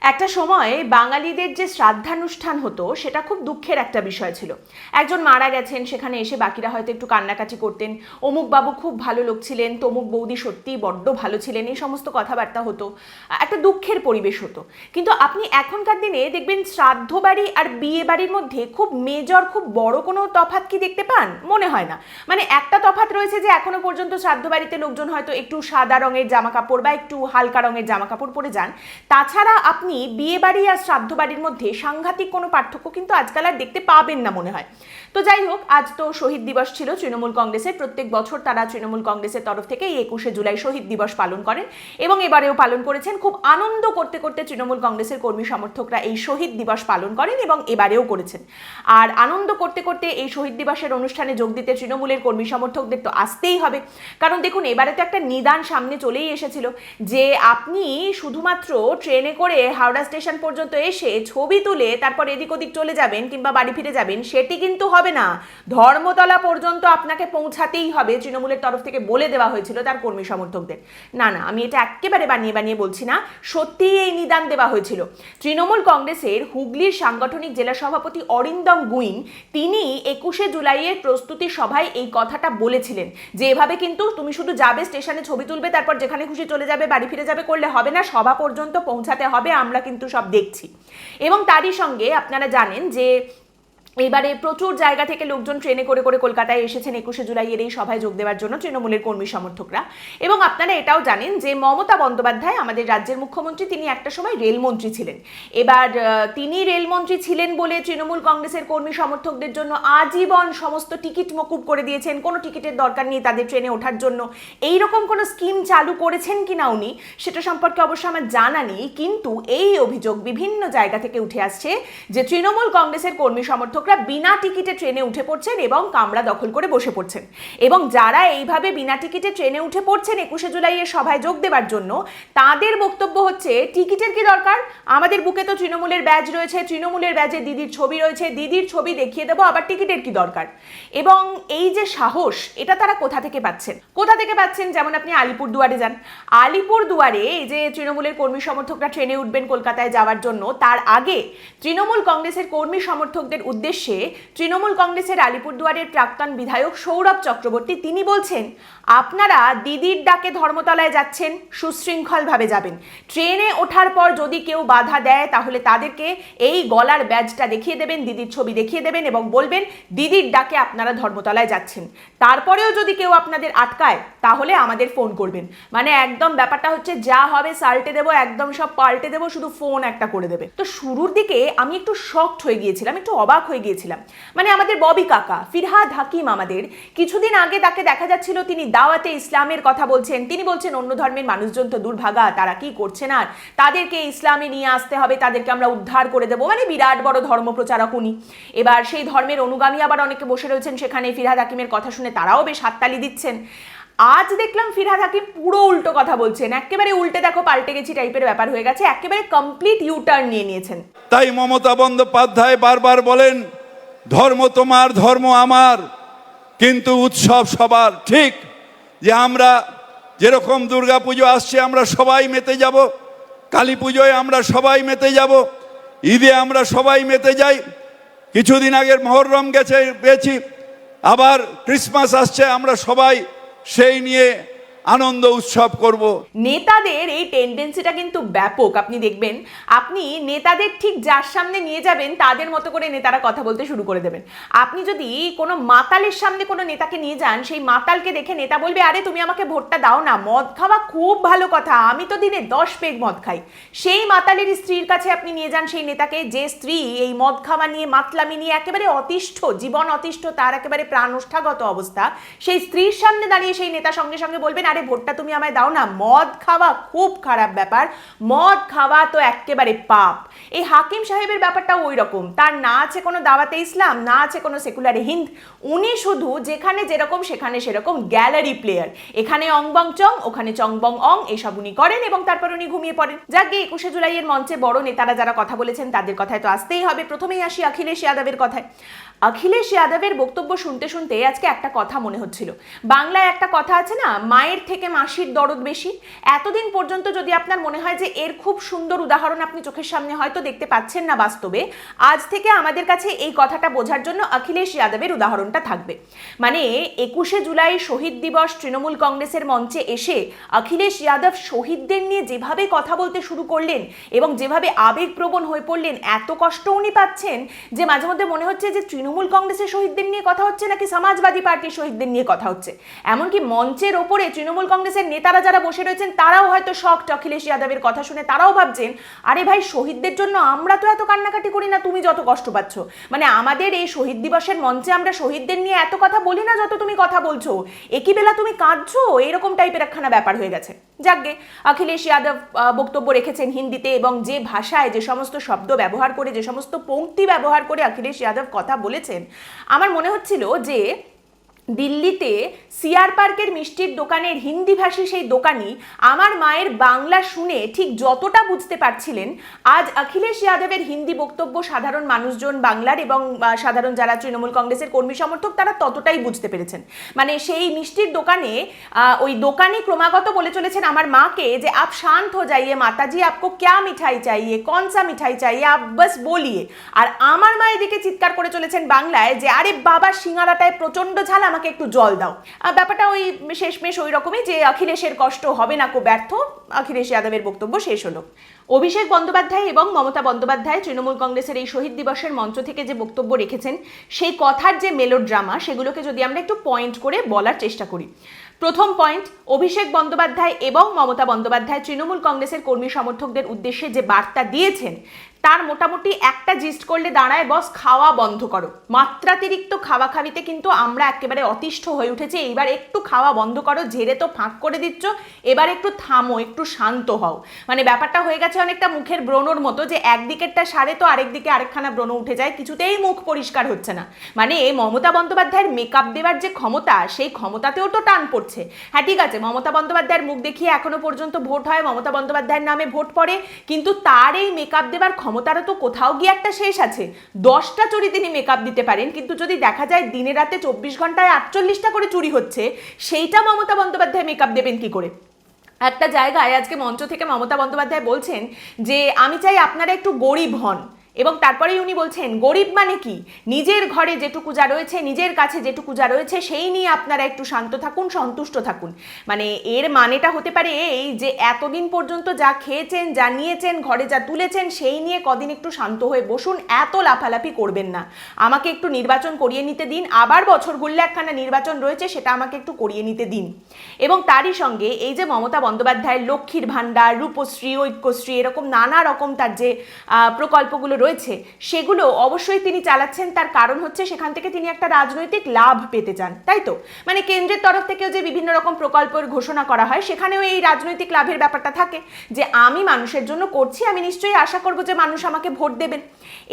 একটা সময় বাঙালিদের যে শ্রাদ্ধানুষ্ঠান হতো, সেটা খুব দুঃখের একটা বিষয় ছিল। একজন মারা গেছেন, সেখানে এসে বাকিরা হয়তো একটু কান্নাকাটি করতেন। অমুক বাবু খুব ভালো লোক ছিলেন, তমুক বৌদি সত্যিই বড্ড ভালো ছিলেন, এই সমস্ত কথাবার্তা হতো। একটা দুঃখের পরিবেশ হতো। কিন্তু আপনি এখনকার দিনে দেখবেন শ্রাদ্ধ বাড়ি আর বিয়ে বাড়ির মধ্যে খুব মেজর খুব বড় কোনো তফাৎ কি দেখতে পান? মনে হয় না। মানে একটা তফাৎ রয়েছে যে এখনও পর্যন্ত শ্রাদ্ধ বাড়িতে লোকজন হয়তো একটু সাদা রঙের জামা কাপড় বা একটু হালকা রঙের জামা কাপড় পরে যান। তাছাড়া আপনি বিয়ে বাড়ি আর শ্রাদ্ধ বাড়ির মধ্যে সাংঘাতিক কোনো পার্থক্য কিন্তু আজকাল আর দেখতে পাবেন না মনে হয়। তো যাই হোক, আজ তো শহীদ দিবস ছিল, তৃণমূল কংগ্রেসের প্রত্যেক বছর তারা তৃণমূল কংগ্রেসের তরফ থেকে এই একুশে জুলাই শহীদ দিবস পালন করেন এবং এবারেও পালন করেছেন। খুব আনন্দ করতে করতে তৃণমূল কংগ্রেসের কর্মী সমর্থকরা এই শহীদ দিবস পালন করেন এবং এবারেও করেছেন। আর আনন্দ করতে করতে এই শহীদ দিবসের অনুষ্ঠানে যোগ দিতে তৃণমূলের কর্মী সমর্থকদের তো আসতেই হবে। কারণ দেখুন, এবারে তো একটা নিদান সামনে চলেই এসেছিল যে আপনি শুধুমাত্র ট্রেনে করে হাওড়া স্টেশন পর্যন্ত এসে ছবি তুলে তারপর এদিক ওদিক চলে যাবেন কিংবা বাড়ি ফিরে যাবেন, সেটি কিন্তু হবে না। ধর্মতলা পর্যন্ত আপনাকে পৌঁছাতেই হবে, তৃণমূলের তরফ থেকে বলে দেওয়া হয়েছিল তার কর্মী সমর্থকদের। না না, আমি এটা একেবারে বানিয়ে বানিয়ে বলছি না, সত্যিই এই নিদান দেওয়া হয়েছিল। তৃণমূল কংগ্রেসের হুগলির সাংগঠনিক জেলা সভাপতি অরিন্দম গুইন, তিনি একুশে জুলাইয়ের প্রস্তুতি সভায় এই কথাটা বলেছিলেন যে, এভাবে কিন্তু তুমি শুধু যাবে, স্টেশনে ছবি তুলবে, তারপর যেখানে খুশি চলে যাবে, বাড়ি ফিরে যাবে, করলে হবে না, সভা পর্যন্ত পৌঁছাতে হবে, আমরা কিন্তু সব দেখছি। এবং তারই সঙ্গে আপনারা জানেন যে এবারে প্রচুর জায়গা থেকে লোকজন ট্রেনে করে করে কলকাতায় এসেছেন। একুশে জুলাইয়ের এই সভায় যোগ দেওয়ার জন্য তৃণমূলের কর্মী সমর্থকরা। এবং আপনারা এটাও জানেন যে মমতা বন্দ্যোপাধ্যায়, আমাদের রাজ্যের মুখ্যমন্ত্রী, তিনি একটা সময় রেলমন্ত্রী ছিলেন। এবার তিনি রেলমন্ত্রী ছিলেন বলে তৃণমূল কংগ্রেসের কর্মী সমর্থকদের জন্য আজীবন সমস্ত টিকিট মকুব করে দিয়েছেন। কোনো টিকিটের দরকার নেই তাদের ট্রেনে ওঠার জন্য। এই রকম কোনো স্কিম চালু করেছেন কিনা উনি, সেটা সম্পর্কে অবশ্য আমার জানা নেই। কিন্তু এই অভিযোগ বিভিন্ন জায়গা থেকে উঠে আসছে যে তৃণমূল কংগ্রেসের কর্মী সমর্থকরা বিনা টিকিটে ট্রেনে উঠে পড়ছেন এবং কামরা দখল করে বসে পড়ছেন। এবং যারা এইভাবে বিনা টিকিটে ট্রেনে উঠে পড়ছেন একুশে জুলাইয়ের সভায় যোগ দেওয়ার জন্য, তাদের বক্তব্য হচ্ছে, টিকিটের কি দরকার? আমাদের বুকে তো তৃণমূলের ব্যাজ রয়েছে, তৃণমূলের ব্যাজে দিদির ছবি রয়েছে, দিদির ছবি দেখিয়ে দেবো, আবার টিকিটের কি দরকার? এবং এই যে সাহস, এটা তারা কোথা থেকে পাচ্ছেন? কোথা থেকে পাচ্ছেন? যেমন আপনি আলিপুর দুয়ারে যান। আলিপুর দুয়ারে এই যে তৃণমূলের কর্মী সমর্থকরা ট্রেনে উঠবেন কলকাতায় যাওয়ার জন্য, তার আগে তৃণমূল কংগ্রেসের কর্মী সমর্থকদের উদ্দেশ্যে তৃণমূল কংগ্রেসের আলিপুরদুয়ারের প্রাক্তন বিধায়ক সৌরভ চক্রবর্তী তিনি বলছেন, আপনারা দিদির ডাকে ধর্মতলায় যাচ্ছেন, সুশৃঙ্খলভাবে যাবেন। ট্রেনে ওঠার পর যদি কেউ বাধা দেয়, তাহলে তাদেরকে এই গলার ব্যাজটা দেখিয়ে দেবেন, দিদির ছবি দেখিয়ে দেবেন এবং বলবেন, দিদির ডাকে আপনারা ধর্মতলায় যাচ্ছেন। তারপরেও যদি কেউ আপনাদের আটকায়, তাহলে আমাদের ফোন করবেন। মানে একদম ব্যাপারটা হচ্ছে, যা হবে সাল্টে দেবো, একদম সব পাল্টে দেবো, শুধু ফোন একটা করে দেবে। তো শুরুর দিকে আমি একটু শকড হয়ে গিয়েছিলাম, একটু অবাক হয়ে গিয়েছিলাম। মানে আমাদের ববি কাকা, ফিরহাদ হাকিম আমাদের, কিছুদিন আগে তাকে দেখা যাচ্ছিল, তিনি দাওয়াতে ইসলামের কথা বলছেন। তিনি বলছেন, অন্য ধর্মের মানুষজন তো দুর্ভাগা, তারা কি করছেন আর তাদেরকে ইসলামে নিয়ে আসতে হবে, তাদেরকে আমরা উদ্ধার করে দেবো। মানে বিরাট বড় ধর্ম প্রচারক উনি। এবার সেই ধর্মের অনুগামী আবার অনেকে বসে রয়েছেন, সেখানে ফিরহাদ হাকিমের কথা শুনে তারাও বেশ হাততালি দিচ্ছেন। আজ দেখলাম ফিরহাদ হাকিম পুরো উল্টো কথা বলছেন। একেবারে উল্টে দেখো পাল্টে গেছি টাইপের ব্যাপার হয়ে গেছে, একেবারে কমপ্লিট ইউ টার্ন নিয়ে নিয়েছেন। তাই মমতা বন্দ্যোপাধ্যায় বারবার বলেন, ধর্ম তোমার, ধর্ম আমার। কিন্তু উৎসব সবার ঠিক যে আমরা যেরকম দুর্গা পুজো আসছে, আমরা সবাই মেতে যাব। কালী পুজোয় আমরা সবাই মেতে যাব। ঈদে আমরা সবাই মেতে যাই। কিছুদিন আগের মহরম গেছে, পেয়েছি। আবার ক্রিসমাস আসছে, আমরা সবাই সেই নিয়ে আনন্দ উৎসব করব। নেতাদের এই টেন্ডেন্সিটা কিন্তু ব্যাপক। আপনি দেখবেন, আপনি নেতাদের ঠিক যার সামনে নিয়ে যাবেন, তাদের মতো করে নেতারা কথা বলতে শুরু করে দেবেন। আপনি যদি কোনো মাতালের সামনে কোনো নেতাকে নিয়ে যান, সেই মাতালকে দেখে নেতা বলবে, আরে, তুমি আমাকে ভোটটা দাও না, মদ খাওয়া খুব ভালো কথা, আমি তো দিনে দশ পেগ মদ খাই। সেই মাতালের স্ত্রীর কাছে আপনি নিয়ে যান সেই নেতাকে, যে স্ত্রী এই মদ খাওয়া নিয়ে, মাতলামি নিয়ে একেবারে অতিষ্ঠ, জীবন অতিষ্ঠ, তার একেবারে প্রাণষ্ঠাগত অবস্থা, সেই স্ত্রীর সামনে দাঁড়িয়ে সেই নেতা সঙ্গে সঙ্গে বলবেন আরে ভোটটা তুমি আমায় দাও না। মদ খাওয়া খুব খারাপ ব্যাপার। মদ খাওয়া তো একেবারে পাপ। এই হাকিম সাহেবের ব্যাপারটা ওই রকম তার না আছে কোনো দাওয়াতে ইসলাম, না আছে কোনো সেকুলারে হিন্দ, উনি শুধু যেখানে যেরকম, সেখানে সেরকম গ্যালারি প্লেয়ার এখানে অং বং চং, ওখানে চং বং অং, এসব উনি করেন এবং তারপর উনি ঘুমিয়ে পড়েন। যাকে একুশে জুলাইয়ের মঞ্চে বড় নেতারা যারা কথা বলেছেন, তাদের কথায় তো আসতেই হবে। প্রথমেই আসি অখিলেশ যাদবের কথায়। অখিলেশ যাদবের বক্তব্য শুনতে শুনতে আজকে একটা কথা মনে হচ্ছিল। বাংলায় একটা কথা আছে না, মায়ের থেকে মাসির দরদ বেশি। এতদিন পর্যন্ত যদি আপনার মনে হয় যে এর খুব সুন্দর উদাহরণ আপনি চোখের সামনে হয়তো দেখতে পাচ্ছেন না বাস্তবে। আজ থেকে আমাদের কাছে এই কথাটা বোঝার জন্য অখিলেশ যাদবের উদাহরণটা থাকবে। মানে একুশে জুলাই শহীদ দিবস তৃণমূল কংগ্রেসের মঞ্চে এসে অখিলেশ যাদব শহীদদের নিয়ে যেভাবে কথা বলতে শুরু করলেন এবং যেভাবে আবেগপ্রবণ হয়ে পড়লেন, এত কষ্ট উনি পাচ্ছেন যে মাঝে মধ্যে মনে হচ্ছে যে তৃণমূল কংগ্রেসের শহীদদের নিয়ে কথা হচ্ছে নাকি সমাজবাদী পার্টির শহীদদের নিয়ে কথা হচ্ছে? এমনকি মঞ্চের ওপরে তৃণমূল কংগ্রেসের নেতারা যারা বসে রয়েছেন, তারাও হয়তো শখ অখিলেশ যাদবের কথা শুনে তারাও ভাবছেন, আরে ভাই, শহীদদের জন্য আমরা তো এত কান্নাকাটি করি না, তুমি যত কষ্ট পাচ্ছ। মানে আমাদের এই শহীদ দিবসের মঞ্চে আমরা শহীদদের নিয়ে এত কথা বলি না, যত তুমি কথা বলছো। একই বেলা তুমি কাঁদছো? এরকম টাইপের একখানা ব্যাপার হয়ে গেছে। যাকগে, অখিলেশ যাদব বক্তব্য রেখেছেন হিন্দিতে এবং যে ভাষায় যে সমস্ত শব্দ ব্যবহার করে, যে সমস্ত পঙ্ক্তি ব্যবহার করে অখিলেশ যাদব কথা বলেছেন, আমার মনে হচ্ছিল যে দিল্লিতে সিআর পার্কের মিষ্টির দোকানের হিন্দিভাষী সেই দোকানি আমার মায়ের বাংলা শুনে ঠিক যতটা বুঝতে পারছিলেন, আজ অখিলেশ যাদবের হিন্দি বক্তব্য সাধারণ মানুষজন বাংলার এবং সাধারণ যারা তৃণমূল কংগ্রেসের কর্মী সমর্থক তারা ততটাই বুঝতে পেরেছেন। মানে সেই মিষ্টির দোকানে ওই দোকানি ক্রমাগত বলে চলেছেন আমার মাকে যে আপ শান্ত হো যাইয়ে, মাতাজি আপকো ক্যা মিঠাই চাইয়ে, কন সা মিঠাই চাইয়ে, আপ বাস বলিয়ে। আর আমার মা এদিকে চিৎকার করে চলেছেন বাংলায় যে, আরে বাবা, সিঙ্গারাটায় প্রচণ্ড ঝাল, আমাকে একটু জল দাও। ব্যাপারটা ওই শেষমেশ ওই রকমই যে অখিলেশের কষ্ট হবে না কো ব্যর্থ। অখিলেশ যাদবের বক্তব্য শেষ হলো। অভিষেক বন্দ্যোপাধ্যায় এবং মমতা বন্দ্যোপাধ্যায় তৃণমূল কংগ্রেসের এই শহীদ দিবসের মঞ্চ থেকে যে বক্তব্য রেখেছেন, সেই কথার যে মেলোড্রামা সেগুলোকে যদি আমরা একটু পয়েন্ট করে বলার চেষ্টা করি। প্রথম পয়েন্ট অভিষেক বন্দ্যোপাধ্যায় এবং মমতা বন্দ্যোপাধ্যায় তৃণমূল কংগ্রেসের কর্মী সমর্থকদের উদ্দেশ্যে যে বার্তা দিয়েছেন তার মোটামুটি একটা জিস্ট করলে দাঁড়ায়, বস, খাওয়া বন্ধ করো। মাত্রাতিরিক্ত খাওয়া খাবিতে কিন্তু আমরা একেবারে অতিষ্ঠ হয়ে উঠেছি। এইবার একটু খাওয়া বন্ধ করো, ঝেড়ে তো ফাঁক করে দিচ্ছ, এবার একটু থামো, একটু শান্ত হও। মানে ব্যাপারটা হয়ে গেছে অনেকটা মুখের ব্রণর মতো যে একদিকেরটা সারে তো আরেক দিকে আরেকখানা ব্রণ উঠে যায়, কিছুতেই মুখ পরিষ্কার হচ্ছে না। মানে মমতা বন্দ্যোপাধ্যায়ের মেকআপ দেওয়ার যে ক্ষমতা, সেই ক্ষমতাতেও তো টান পড়ছে। হ্যাঁ ঠিক আছে, মমতা বন্দ্যোপাধ্যায়ের মুখ দেখিয়ে এখনও পর্যন্ত ভোট হয়, মমতা বন্দ্যোপাধ্যায়ের নামে ভোট পড়ে, কিন্তু তার এই মেকআপ দেওয়ার ক্ষমতারও তো কোথাও গিয়ে একটা শেষ আছে। দশটা চুরি তিনি মেকআপ দিতে পারেন, কিন্তু যদি দেখা যায় দিনে রাতে চব্বিশ ঘন্টায় আটচল্লিশটা করে চুরি হচ্ছে, সেইটা মমতা বন্দ্যোপাধ্যায় মেকআপ দেবেন কি করে? একটা জায়গায় আজকে মঞ্চ থেকে মমতা বন্দ্যোপাধ্যায় বলছেন যে, আমি চাই আপনারা একটু গরিব হন। এবং তারপরেই উনি বলছেন, গরিব মানে কি? নিজের ঘরে যেটুকু যা রয়েছে, নিজের কাছে যেটুকু যা রয়েছে, সেই নিয়ে আপনারা একটু শান্ত থাকুন, সন্তুষ্ট থাকুন। মানে এর মানেটা হতে পারে এই যে এতদিন পর্যন্ত যা খেয়েছেন, যা নিয়েছেন, ঘরে যা তুলেছেন, সেই নিয়ে কদিন একটু শান্ত হয়ে বসুন, এত লাফালাফি করবেন না। আমাকে একটু নির্বাচন করিয়ে নিতে দিন, আবার বছর ঘুরলে একখানা নির্বাচন রয়েছে, সেটা আমাকে একটু করিয়ে নিতে দিন। এবং তারই সঙ্গে এই যে মমতা বন্দ্যোপাধ্যায়ের লক্ষ্মীর ভাণ্ডার, রূপশ্রী, ঐক্যশ্রী, এরকম নানা রকম তার যে প্রকল্পগুলো রয়েছে সেগুলো অবশ্যই তিনি চালাচ্ছেন। তার কারণ হচ্ছে সেখান থেকে তিনি একটা রাজনৈতিক লাভ পেতে চান, তাই তো? মানে কেন্দ্রের তরফ থেকেও যে বিভিন্ন রকম প্রকল্পের ঘোষণা করা হয়, সেখানেও এই রাজনৈতিক লাভের ব্যাপারটা থাকে যে, আমি মানুষের জন্য করছি, আমি নিশ্চয়ই আশা করব যে মানুষ আমাকে ভোট দেবেন।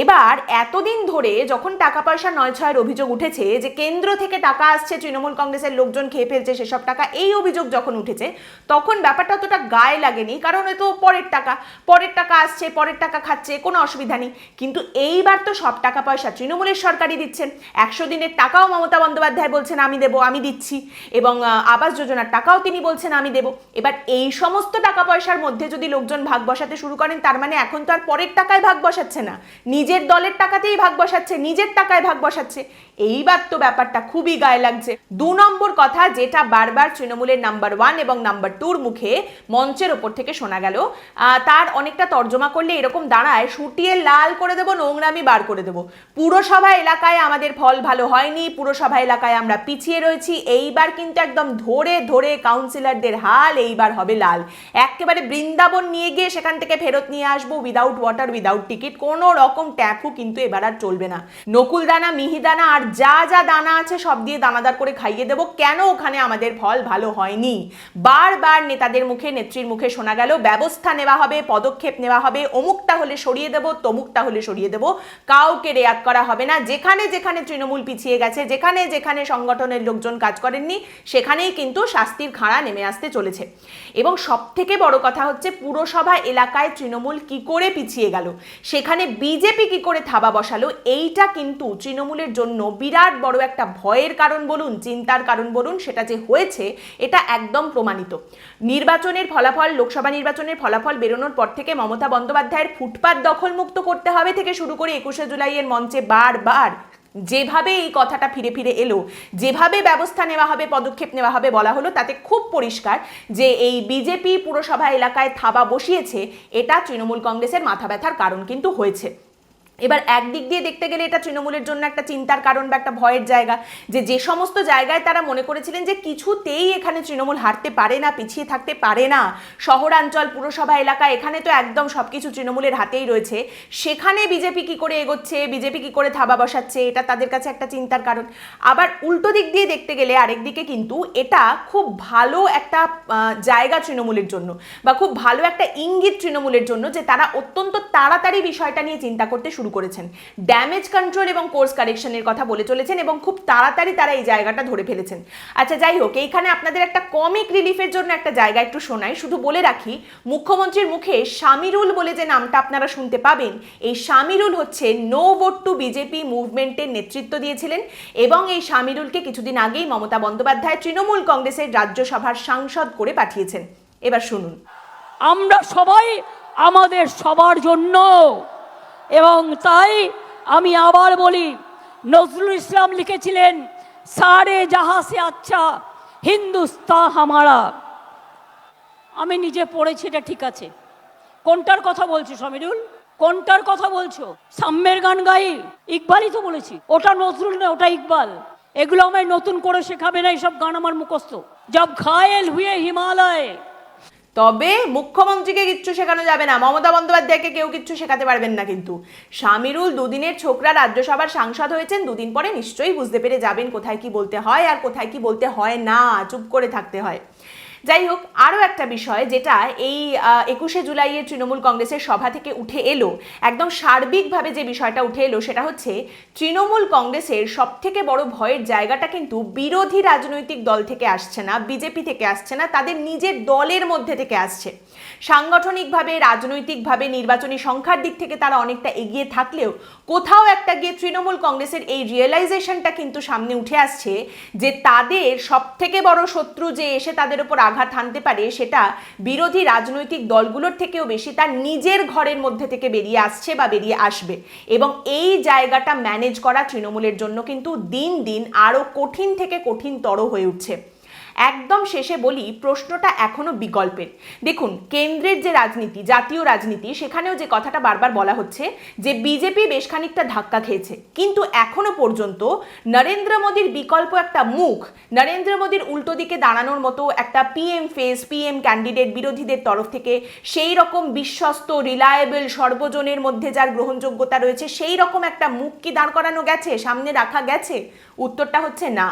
এবার এতদিন ধরে যখন টাকা পয়সা নয় ছয়ের অভিযোগ উঠেছে যে কেন্দ্র থেকে টাকা আসছে, তৃণমূল কংগ্রেসের লোকজন খেয়ে ফেলছে, সেসব টাকা, এই অভিযোগ যখন উঠেছে, তখন ব্যাপারটা অতটা গায়ে লাগেনি। কারণ এ তো পরের টাকা পরের টাকা আসছে, পরের টাকা খাচ্ছে, কোনো অসুবিধা নেই। কিন্তু এইবার তো সব টাকা পয়সা তৃণমূলের সরকারই দিচ্ছেন। একশো দিনের টাকাও মমতা বন্দ্যোপাধ্যায় বলছেন, আমি দেবো, আমি দিচ্ছি। এবং আবাস যোজনার টাকাও তিনি বলছেন, আমি দেবো। এবার এই সমস্ত টাকা পয়সার মধ্যে যদি লোকজন ভাগ বসাতে শুরু করেন, তার মানে এখন তো আর পরের টাকায় ভাগ বসাচ্ছে না। নিজের দলের টাকাতেই ভাগ বসাচ্ছে নিজের টাকায় ভাগ বসাচ্ছে। এইবার তো ব্যাপারটা খুবই গায়ে লাগছে। দু নম্বর কথা যেটা বারবার তৃণমূলের নাম্বার ওয়ান এবং নাম্বার টুর মুখে মঞ্চের ওপর থেকে শোনা গেল তার অনেকটা তর্জমা করলে এরকম দাঁড়ায়, সুটিয়ে লাল করে দেবো, নোংরামি বার করে দেবো। পুরসভা এলাকায় আমাদের ফল ভালো হয়নি, পুরসভা এলাকায় আমরা পিছিয়ে রয়েছি, এইবার কিন্তু একদম ধরে ধরে কাউন্সিলরদের হাল এইবার হবে লাল। একেবারে বৃন্দাবন নিয়ে গিয়ে সেখান থেকে ফেরত নিয়ে আসব উইদাউট ওয়াটার উইদাউট টিকিট কোনো রকম ট্যাপু কিন্তু এবার আর চলবে না। নকুল দানা মিহিদানা আর যা যা দানা আছে সব দিয়ে দানাদার করে খাইয়ে দেবো। কেন ওখানে আমাদের ফল ভালো হয়নি? বারবার নেতাদের মুখে, নেত্রীর মুখে শোনা গেল, ব্যবস্থা নেওয়া হবে, পদক্ষেপ নেওয়া হবে অমুকটা হলে সরিয়ে দেবো তমুকটা হলে সরিয়ে দেবো। কাউকে রেয়াত করা হবে না। যেখানে যেখানে তৃণমূল পিছিয়ে গেছে, যেখানে যেখানে সংগঠনের লোকজন কাজ করেননি, সেখানেই কিন্তু শাস্তির খাড়া নেমে আসতে চলেছে। এবং সব থেকে বড় কথা হচ্ছে, পুরসভা এলাকায় তৃণমূল কি করে পিছিয়ে গেল? সেখানে বিজেপি কি করে থাবা বসালো? এইটা কিন্তু তৃণমূলের জন্য বিরাট বড় একটা ভয়ের কারণ বলুন, চিন্তার কারণ বলুন, সেটা যে হয়েছে, এটা একদম প্রমাণিত। নির্বাচনের ফলাফল, লোকসভা নির্বাচনের ফলাফল বেরোনোর পর থেকে মমতা বন্দ্যোপাধ্যায়ের ফুটপাত দখলমুক্ত করতে হবে থেকে শুরু করে একুশে জুলাইয়ের মঞ্চে বারবার। যেভাবে এই কথাটা ফিরে ফিরে এলো, যেভাবে ব্যবস্থা নেওয়া হবে, পদক্ষেপ নেওয়া হবে বলা হলো, তাতে খুব পরিষ্কার যে এই বিজেপি পুরসভা এলাকায় থাবা বসিয়েছে, এটা তৃণমূল কংগ্রেসের মাথা ব্যথার কারণ কিন্তু হয়েছে। এবার একদিক দিয়ে দেখতে গেলে এটা তৃণমূলের জন্য একটা চিন্তার কারণ বা একটা ভয়ের জায়গা, যে যে সমস্ত জায়গায় তারা মনে করেছিলেন যে কিছুতেই এখানে তৃণমূল হারতে পারে না, পিছিয়ে থাকতে পারে না। শহরাঞ্চল, পুরসভা এলাকা, এখানে তো একদম সব কিছু তৃণমূলের হাতেই রয়েছে। সেখানে বিজেপি কি করে এগোচ্ছে, বিজেপি কি করে থাবা বসাচ্ছে, এটা তাদের কাছে একটা চিন্তার কারণ। আবার উল্টো দিক দিয়ে দেখতে গেলে আরেক দিকে কিন্তু এটা খুব ভালো একটা জায়গা তৃণমূলের জন্য বা খুব ভালো একটা ইঙ্গিত তৃণমূলের জন্য যে তারা অত্যন্ত তাড়াতাড়ি বিষয়টা নিয়ে চিন্তা করতে শুরু করেছেন। ড্যামেজ কন্ট্রোল এবং কোর্স কারেকশনের কথা বলে চলেছেন এবং খুব তাড়াতাড়ি তারা এই জায়গাটা ধরে ফেলেছেন। আচ্ছা যাই হোক, এইখানে আপনাদের একটা কমিক রিলিফের জন্য একটা জায়গা একটু শোনাই। শুধু বলে রাখি, মুখ্যমন্ত্রীর মুখে শামিরুল বলে যে নামটা আপনারা শুনতে পাবেন, এই শামিরুল হচ্ছে নো ভোট টু বিজেপি মুভমেন্টের নেতৃত্ব দিয়েছিলেন এবং এই শামিরুলকে কিছুদিন আগেই মমতা বন্দ্যোপাধ্যায় তৃণমূল কংগ্রেসের রাজ্যসভার সাংসদ করে পাঠিয়েছেন। এবার শুনুন। আমরা সবাই আমাদের সবার জন্য এবং তাই আমি আবার বলি, নজরুল ইসলাম লিখেছিলেন, সারে জাহা সে আচ্ছা হিন্দুস্তা হামারা। আমি নিজে পড়েছি, এটা ঠিক আছে। কোনটার কথা বলছো, সমীরুল? কোনটার কথা বলছো? সাম্যের গান গাই? ইকবালই তো বলেছি। ওটা নজরুল না ওটা ইকবাল। এগুলো আমায় নতুন করে শেখাবে না এইসব গান আমার মুখস্থ। জব ঘায়েল হুয়ে হিমালয় তবে মুখ্যমন্ত্রীকে কিচ্ছু শেখানো যাবে না। মমতা বন্দ্যোপাধ্যায়কে কেউ কিচ্ছু শেখাতে পারবেন না কিন্তু। শামিরুল দুদিনের ছোকরা রাজ্যসভার সাংসদ হয়েছেন, দুদিন পরে নিশ্চয়ই বুঝতে পেরে যাবেন কোথায় কি বলতে হয় আর কোথায় কি বলতে হয় না। চুপ করে থাকতে হয়। যাই হোক, আরও একটা বিষয় যেটা এই একুশে জুলাইয়ের তৃণমূল কংগ্রেসের সভা থেকে উঠে এলো, একদম সার্বিকভাবে যে বিষয়টা উঠে এলো সেটা হচ্ছে তৃণমূল কংগ্রেসের সব থেকে বড় ভয়ের জায়গাটা কিন্তু বিরোধী রাজনৈতিক দল থেকে আসছে না, বিজেপি থেকে আসছে না, তাদের নিজের দলের মধ্যে থেকে আসছে। সাংগঠনিকভাবে, রাজনৈতিকভাবে নির্বাচনী সংখ্যার দিক থেকে তারা অনেকটা এগিয়ে থাকলেও কোথাও একটা গিয়ে তৃণমূল কংগ্রেসের এই রিয়েলাইজেশনটা কিন্তু সামনে উঠে আসছে যে তাদের সব থেকে বড় শত্রু যে এসে তাদের উপর আঘাত হানতে পারে সেটা বিরোধী রাজনৈতিক দলগুলোর থেকেও বেশি তার নিজের ঘরের মধ্যে থেকে বেরিয়ে আসছে বা বেরিয়ে আসবে। এবং এই জায়গাটা ম্যানেজ করা তৃণমূলের জন্য কিন্তু দিন দিন আরও কঠিন থেকে কঠিনতর হয়ে উঠছে। একদম শেষে বলি, প্রশ্নটা এখনও বিকল্পের। দেখুন, কেন্দ্রের যে রাজনীতি, জাতীয় রাজনীতি, সেখানেও যে কথাটা বারবার বলা হচ্ছে যে বিজেপি বেশ খানিকটা ধাক্কা খেয়েছে। কিন্তু এখনও পর্যন্ত নরেন্দ্র মোদীর বিকল্প একটা মুখ, নরেন্দ্র মোদীর উল্টো দিকে দাঁড়ানোর মতো একটা পিএম ফেস পিএম ক্যান্ডিডেট বিরোধীদের তরফ থেকে সেই রকম বিশ্বস্ত রিলায়েবল সর্বজনের মধ্যে যার গ্রহণযোগ্যতা রয়েছে, সেই রকম একটা মুখ কি দাঁড় করানো গেছে, সামনে রাখা গেছে? উত্তরটা হচ্ছে না।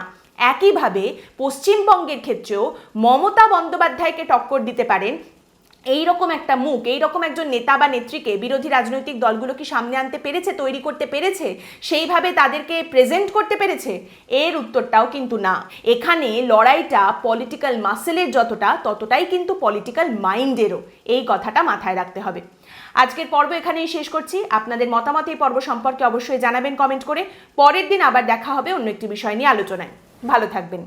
একইভাবে পশ্চিমবঙ্গের ক্ষেত্রেও মমতা বন্দ্যোপাধ্যায়কে টক্কর দিতে পারেন। এই রকম একটা মুখ এই রকম একজন নেতা বা নেত্রীকে বিরোধী রাজনৈতিক দলগুলো কি সামনে আনতে পেরেছে, তৈরি করতে পেরেছে? সেইভাবে তাদেরকে প্রেজেন্ট করতে পেরেছে? এর উত্তরটাও কিন্তু না। এখানে লড়াইটা পলিটিক্যাল মাসেলের যতটা, ততটাই কিন্তু পলিটিক্যাল মাইন্ডেরও এই কথাটা মাথায় রাখতে হবে। আজকের পর্ব এখানেই শেষ করছি। আপনাদের মতামত এই পর্ব সম্পর্কে অবশ্যই জানাবেন কমেন্ট করে। পরের দিন আবার দেখা হবে অন্য একটি বিষয় নিয়ে আলোচনায়। ভালো থাকবেন।